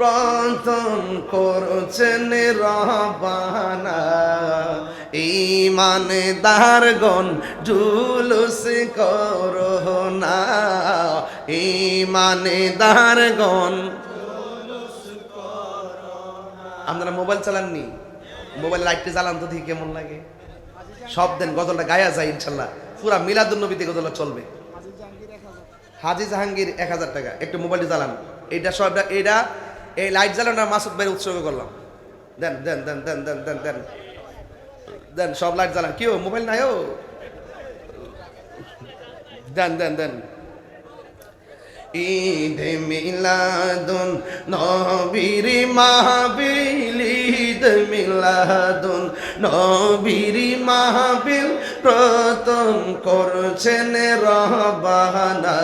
প্রথম করছেন রবানা ইমানদারগণ জুলুস করোনা। ইমান ইমানদারগণ আপনারা মোবাইল চালাননি? মোবাইল লাইটটা চালান তো দেখি কেমন লাগে। সব দেন, গজলটা গায়া যায় ইনশাল্লাহ। পুরা মিলাদুল নবীতে গজলটা চলবে। হাজি জাহাঙ্গীর এক হাজার টাকা। একটু মোবাইলটা চালান এইটা সব এইটা এই লাইট জ্বালানো মাসুদ ভাইয়ের উৎসর্গ করলাম। দেন দেন দেন দেন দেন দেন দেন। দেন, সব লাইট জ্বালান। কি মোবাইল নাই ও? দেন দেন দেন। ঈদ মিলাদুন নবীর মাহবিল ঈদ মিলাদুন নবীর মাহবিল প্রথম করছেন রহবানা।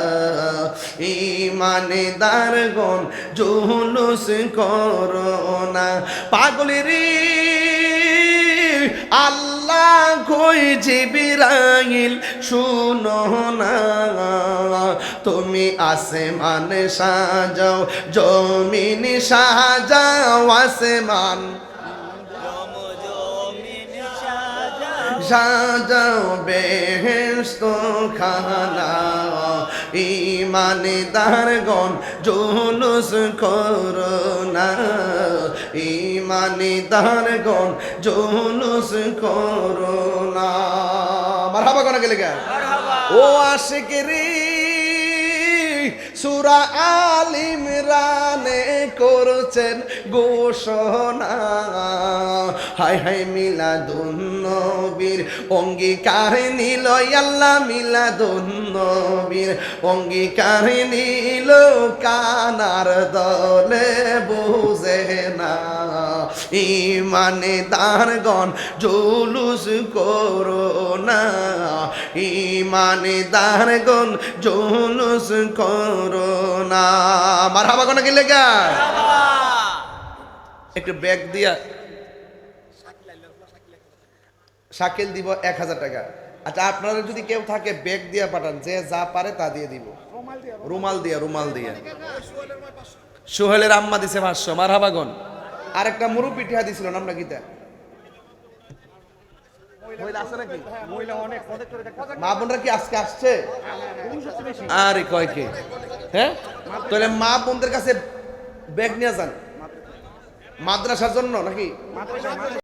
ইমানদারগণ জুলুস করোনা পাগলেরই আল্লাহ কই জিবিরাইল শুনো না। তুমি আসমান সাজাও, জমিন সাজাও, আসমান সাজাও বেহেস্ত খানা ইমানদারগণ জুলুস করোনা ইমানদারগণ জুলুস করোনা মারহাবা কোনা গেলে গা ও আশিক রে সুরা আলিম করছেন ঘোষণা। হাই হাই মিলাদুন নবীর অঙ্গীকার নিল আল্লাহ মিলাদুন নবীর অঙ্গীকার নিল কানার দলে বুঝে না। ইমানে দারগণ জুলুস করো না। ইমানে দারগণ জুলুস করো না। মার হাবা কোনো গেলে গা একটু ব্যাগ দিয়া শাকিল দিব এক হাজার টাকা। আচ্ছা আপনারা যদি কেউ থাকে ব্যাগ দিয়া পাঠান যে যা পারে তা দিয়ে দিব। রুমাল দিয়া রুমাল দিয়া। সোহেলের আম্মা দিছে পাঁচশো মার হাবাগন আর একটা মুরু পিঠা দিছিল নামটা গীতা মা বোনরা কি আজকে আসছে? আরে কয় কে? হ্যাঁ? তাহলে মা বোনদের কাছে ব্যাগ নিয়ে যান। মাদ্রাসার জন্য নাকি?